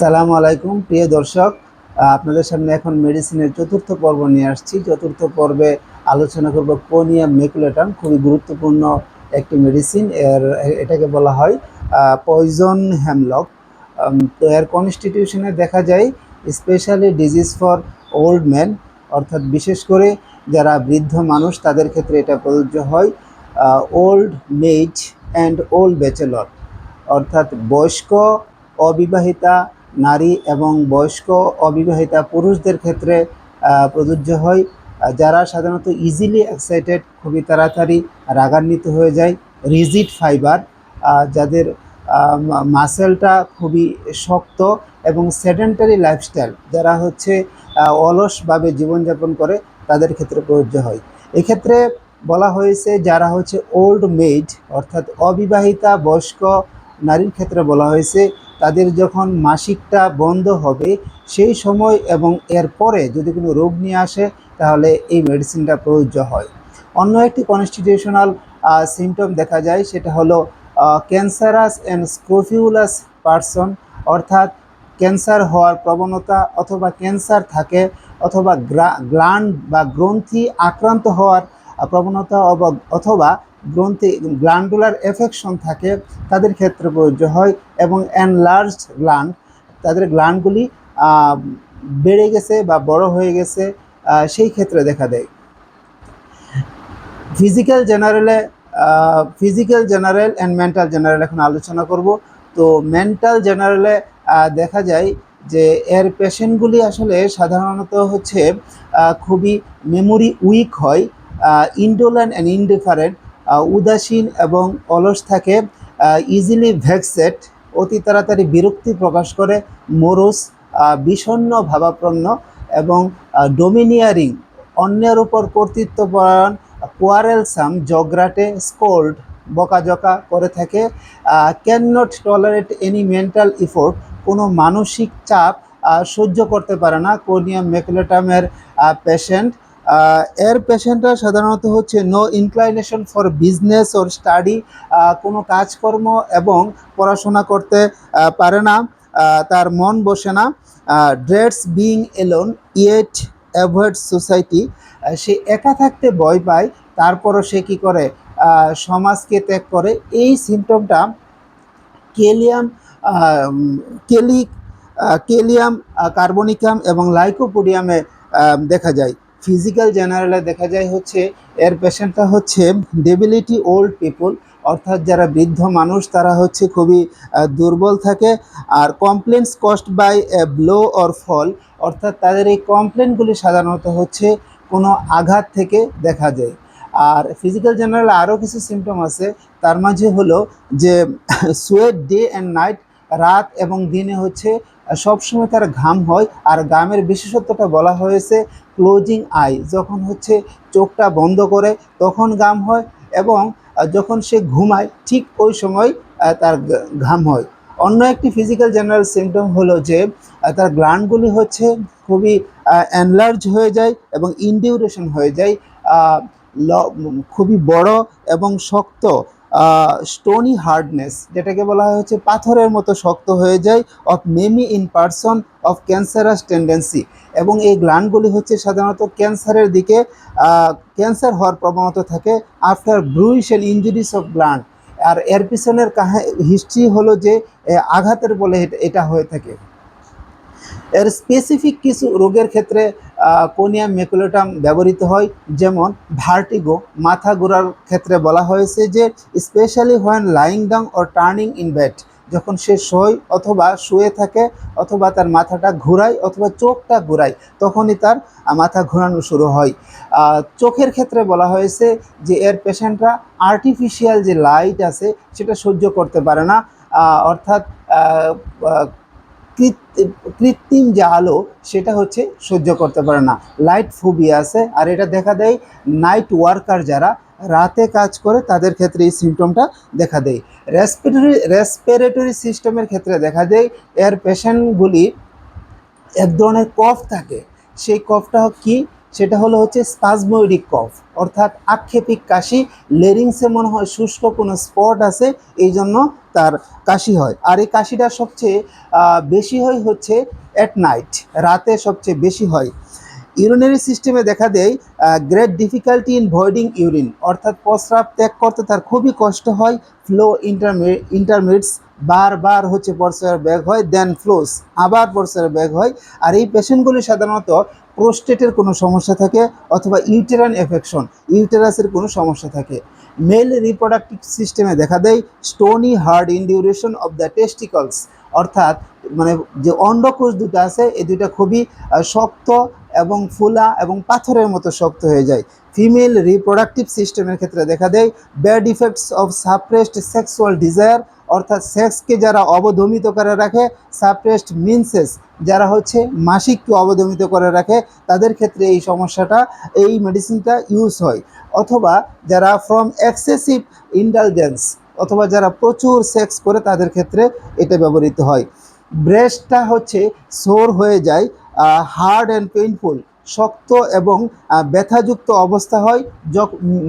সালামু আলাইকুম, প্রিয় দর্শক। আপনাদের সামনে এখন মেডিসিনের চতুর্থ পর্ব নিয়ে আসছি। চতুর্থ পর্বে আলোচনা করব কোনিয়া মেকুলেটাম, খুবই গুরুত্বপূর্ণ একটি মেডিসিন এর, এটাকে বলা হয় পয়জন হ্যামলক তো এর কনস্টিটিউশনে দেখা যায় specially disease for old man অর্থাৎ বিশেষ করে যারা বৃদ্ধ মানুষ, তাদের ক্ষেত্রে এটা প্রযোজ্য হয় old maid and old bachelor অর্থাৎ বয়স্ক, অবিবাহিতা নারী এবং বয়স্ক অবিবাহিতা পুরুষদের ক্ষেত্রে প্রযোজ্য হয় যারা সাধারণত ইজিলি এক্সাইটেড খুবই তাড়াতাড়ি রাগান্বিত হয়ে যায় রিজিড ফাইবার যাদের মাসেলটা খুবই শক্ত এবং সেডেন্টারি লাইফস্টাইল যারা হচ্ছে অলসভাবে জীবনযাপন করে, তাদের ক্ষেত্রে প্রযোজ্য হয়। এক্ষেত্রে বলা হয়েছে যারা হচ্ছে ওল্ড মেড অর্থাৎ অবিবাহিতা, বয়স্ক নারীর ক্ষেত্রে বলা হয়েছে, তাদের যখন মাসিকটা বন্ধ হবে, সেই সময় এবং এর পরে যদি কোনো রোগ নিয়ে আসে, তাহলে এই মেডিসিনটা প্রযোজ্য হয়। অন্য একটি কনস্টিটিউশনাল সিমটম দেখা যায়, সেটা হলো ক্যান্সারাস অ্যান্ড স্ক্রোফিউলাস পারসন অর্থাৎ ক্যান্সার হওয়ার প্রবণতা অথবা ক্যান্সার থাকে, অথবা গ্লান্ড বা গ্রন্থি আক্রান্ত হওয়ার প্রবণতা অথবা গ্রন্থি গ্ল্যান্ডুলার এফেকশন থাকে, তাদের ক্ষেত্রে প্রযোজ্য হয় এবং অ্যানলার্জড গ্ল্যান্ড তাদের গ্ল্যান্ডগুলি বেড়ে গেছে বা বড় হয়ে গেছে সেই ক্ষেত্রে দেখা দেয়। Physical জেনারেলে physical general and mental general এখন আলোচনা করব। তো মেন্টাল জেনারেলে দেখা যায় যে এর পেশেন্টগুলি আসলে সাধারণত হচ্ছে খুবই মেমোরি উইক হয় ইন্ডোলেন্ট অ্যান্ড ইনডিফারেন্ট উদাসীন এবং অলস থাকে ইজিলি ভ্যাকসেট অতি তাড়াতাড়ি বিরক্তি প্রকাশ করে মোরস বিষণ্ণ ভাবাপন্ন এবং ডোমিনিয়ারিং অন্যের উপর কর্তৃত্বপরায়ণ কোয়ারেলসাম জগরাটে স্কোল্ড বকাঝকা করে থাকে can not tolerate any mental effort কোনো মানসিক চাপ সহ্য করতে পারে না কোনিয়াম মেকুলেটামের পেশেন্ট এর পেশেন্টরা সাধারণত হচ্ছে no inclination for business or study কোনো কাজকর্ম এবং পড়াশোনা করতে পারে না তার মন বসে না। Dreads being alone yet avoid society সে একা থাকতে ভয় পায়, তারপরও সে কী করে? সমাজকে ত্যাগ করে। এই সিমটমটা কেলিয়াম কেলি কেলিয়াম কার্বনিকাম এবং লাইকোপোডিয়ামে দেখা যায়। ফিজিক্যাল জেনারেলে দেখা যায় হচ্ছে, এর পেশেন্টটা হচ্ছে ডেবিলিটি ওল্ড পিপল অর্থাৎ যারা বৃদ্ধ মানুষ, তারা হচ্ছে খুবই দুর্বল থাকে আর complaints caused by blow or fall অর্থাৎ তাদের এই কমপ্লেনগুলি সাধারণত হচ্ছে কোনো আঘাত থেকে দেখা যায়। আর ফিজিক্যাল জেনারেল আরও কিছু সিমটম আছে, তার মাঝে হলো যে সোয়েট ডে অ্যান্ড নাইট রাত এবং দিনে হচ্ছে সবসময় তার ঘাম হয়, আর ঘামের বিশেষত্বটা বলা হয়েছে ক্লোজিং আই, যখন হচ্ছে চোখটা বন্ধ করে তখন ঘাম হয় এবং যখন সে ঘুমায় ঠিক ওই সময় তার ঘাম হয়। অন্য একটি ফিজিক্যাল জেনারেল সিমটম হলো যে তার গ্ল্যান্ডগুলি হচ্ছে খুবই অ্যানলার্জ হয়ে যায় এবং ইনডিউরেশন হয়ে যায় খুবই বড় এবং শক্ত। স্টোনি হার্ডনেস যেটাকে বলা হয় হচ্ছে পাথরের মতো শক্ত হয়ে যায় of mammae in person of cancerous tendency এবং এই গ্ল্যান্ডগুলি হচ্ছে সাধারণত ক্যান্সারের দিকে ক্যান্সার হওয়ার প্রবণতা থাকে after bruise and injuries of gland আর এর পিছনের কাহা হিস্ট্রি হলো যে আঘাতের বলে এটা হয়ে থাকে। এর স্পেসিফিক কিছু রোগের ক্ষেত্রে কোনিয়াম মেকুলেটাম ব্যবহৃত হয়। যেমন ভার্টিগো, মাথা ঘোরার ক্ষেত্রে বলা হয়েছে যে, specially when lying down or turning in bed, যখন সে শোয় অথবা শুয়ে থাকে, অথবা তার মাথাটা ঘোরায় অথবা চোখটা ঘোরায়, তখনই তার মাথা ঘোরানো শুরু হয়। চোখের ক্ষেত্রে বলা হয়েছে যে, এর পেশেন্টরা আর্টিফিশিয়াল যে লাইট আছে, সেটা সহ্য করতে পারে না। অর্থাৎ কৃত্রিম যে আলো, সেটা হচ্ছে সহ্য করতে পারে না। লাইট ফোবিয়া আছে। আর এটা দেখা দেয় নাইট ওয়ার্কার যারা রাতে কাজ করে, তাদের ক্ষেত্রে এই সিমটমটা দেখা দেয়। রেসপিরেটরি রেসপিরেটরি সিস্টেমের ক্ষেত্রে দেখা দেয়, এর পেশেন্টগুলি এক ধরনের কফ থাকে। সেই কফটা কি? সেটা হলো হচ্ছে স্পাজমোইডিক কফ অর্থাৎ আক্ষেপিক কাশি লেরিংসে মনে হয় শুষ্ক কোনো স্পট আছে এই জন্য তার কাশি হয়। আর এই কাশিটা সবচেয়ে বেশি হয় হচ্ছে অ্যাট নাইট রাতে সবচেয়ে বেশি হয়। ইউরিনারি সিস্টেমে দেখা দেয় great difficulty in voiding urine অর্থাৎ প্রস্রাব ত্যাগ করতে তার খুবই কষ্ট হয় ফ্লো ইন্টারমে ইন্টারমিটস বারবার হচ্ছে প্রস্রাবের ব্যাগ হয় দেন ফ্লোস আবার প্রস্রাবের ব্যাগ হয়। আর এই পেশেন্টগুলি সাধারণত প্রোস্টেটের কোনো সমস্যা থাকে অথবা ইউটেরান এফেকশন, ইউটেরাসের কোনো সমস্যা থাকে। মেল রিপ্রোডাক্টিভ সিস্টেমে দেখা দেয় stony hard induration of the testicles, অর্থাৎ মানে যে অন্ডকোষ দুটো আছে, এই দুটো খুবই শক্ত এবং ফুলা এবং পাথরের মতো শক্ত হয়ে যায়। ফিমেল রিপ্রোডাক্টিভ সিস্টেমের ক্ষেত্রে দেখা দেয় bad effects of suppressed sexual desire অর্থাৎ সেক্সকে যারা অবদমিত করে রাখে সাপ্রেসড মিনসেস যারা হচ্ছে মাসিককে অবদমিত করে রাখে, তাদের ক্ষেত্রে এই সমস্যাটা, এই মেডিসিনটা ইউজ হয়। অথবা যারা ফ্রম এক্সেসিভ ইন্টালিজেন্স অথবা যারা প্রচুর সেক্স করে, তাদের ক্ষেত্রে এটা ব্যবহৃত হয়। ব্রেস্টটা হচ্ছে সোর হয়ে যায় হার্ড অ্যান্ড পেইনফুল শক্ত এবং ব্যথাযুক্ত অবস্থা হয়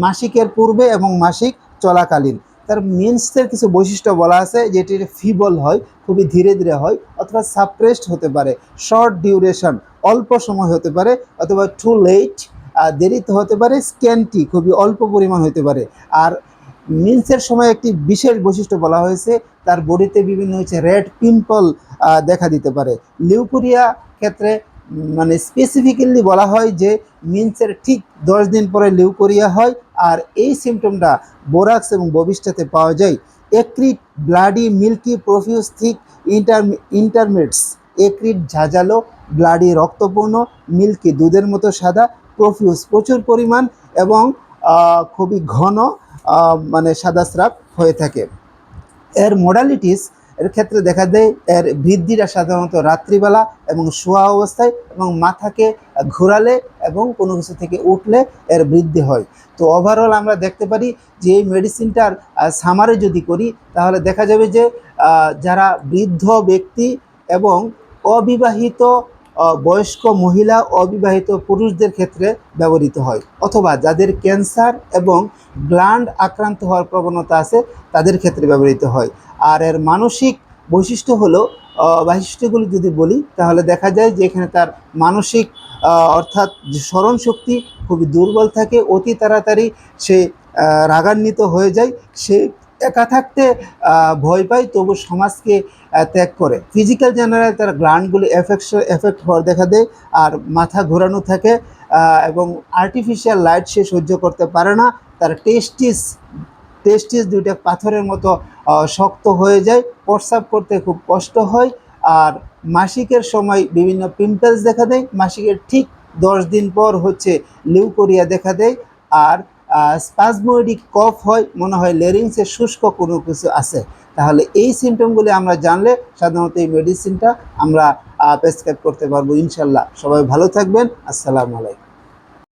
মাসিকের পূর্বে এবং মাসিক চলাকালীন। তার মিন্সের কিছু বৈশিষ্ট্য বলা আছে, যেটি ফিবল হয়, খুবই ধীরে ধীরে হয়, অথবা সাপ্রেসড হতে পারে শর্ট ডিউরেশন অল্প সময় হতে পারে, অথবা টু লেট দেরিতে হতে পারে স্ক্যানটি খুবই অল্প পরিমাণ হতে পারে। আর মিন্সের সময় একটি বিশেষ বৈশিষ্ট্য বলা হয়েছে, তার বডিতে বিভিন্ন হচ্ছে রেড পিম্পল দেখা দিতে পারে। লিউকুরিয়া ক্ষেত্রে মানে স্পেসিফিক্যালি বলা হয় যে মিন্সের ঠিক দশ দিন পরে লিউকোরিয়া হয় আর এই সিমটমটা বোরাক্স এবং ববিষ্টাতে পাওয়া যায়। Acrid bloody milky profuse thick inter intermits acrid ঝাঁঝালো bloody রক্তপূর্ণ মিল্কি দুধের মতো সাদা প্রফিউস প্রচুর পরিমাণ এবং খুবই ঘন মানে সাদা স্রাব হয়ে থাকে। এর মোডালিটিস এর ক্ষেত্রে দেখা দেয় এর বৃদ্ধিটা সাধারণত রাত্রিবেলা এবং শোয়া অবস্থায় এবং মাথাকে ঘোরালে এবং কোনো কিছু থেকে উঠলে এর বৃদ্ধি হয়। তো ওভারঅল আমরা দেখতে পারি যে এই মেডিসিনটার সামারে যদি করি, তাহলে দেখা যাবে যে যারা বৃদ্ধ ব্যক্তি এবং অবিবাহিত বয়স্ক মহিলা, অবিবাহিত পুরুষদের ক্ষেত্রে ব্যবহৃত হয় অথবা যাদের ক্যান্সার এবং গ্ল্যান্ড আক্রান্ত হওয়ার প্রবণতা আছে, তাদের ক্ষেত্রে ব্যবহৃত হয়। আর এর মানসিক বৈশিষ্ট্য হলো বৈশিষ্ট্যগুলি যদি বলি, তাহলে দেখা যায় যে এখানে তার মানসিক অর্থাৎ স্মরণ শক্তি খুবই দুর্বল থাকে, অতি তাড়াতাড়ি সে রাগান্বিত হয়ে যায়, সে একা থাকতে ভয় পায়, তবু সমাজকে ত্যাগ করে। ফিজিক্যাল জেনারেল তার গ্ল্যান্ডগুলি এফেক্ট এফেক্ট হওয়ার দেখা দেয়, আর মাথা ঘোরানো থাকে এবং আর্টিফিশিয়াল লাইট সে সহ্য করতে পারে না, তার টেস্টিস টেস্টিস দুইটা পাথরের মতো শক্ত হয়ে যায়, প্রস্রাব করতে খুব কষ্ট হয়। আর মাসিকের সময় বিভিন্ন পিম্পলস দেখা দেয়, মাসিকের ঠিক দশ দিন পর হচ্ছে লিউকোরিয়া দেখা দেয়। আর স্পাজমোডিক কফ হয়, মনে হয় লেরিংসে শুষ্ক কোনো কিছু আছে। তাহলে এই সিমটমগুলি আমরা জানলে সাধারণত এই মেডিসিনটা আমরা প্রেসক্রাইব করতে পারব, ইনশাল্লাহ। সবাই ভালো থাকবেন, আসসালামু আলাইকুম।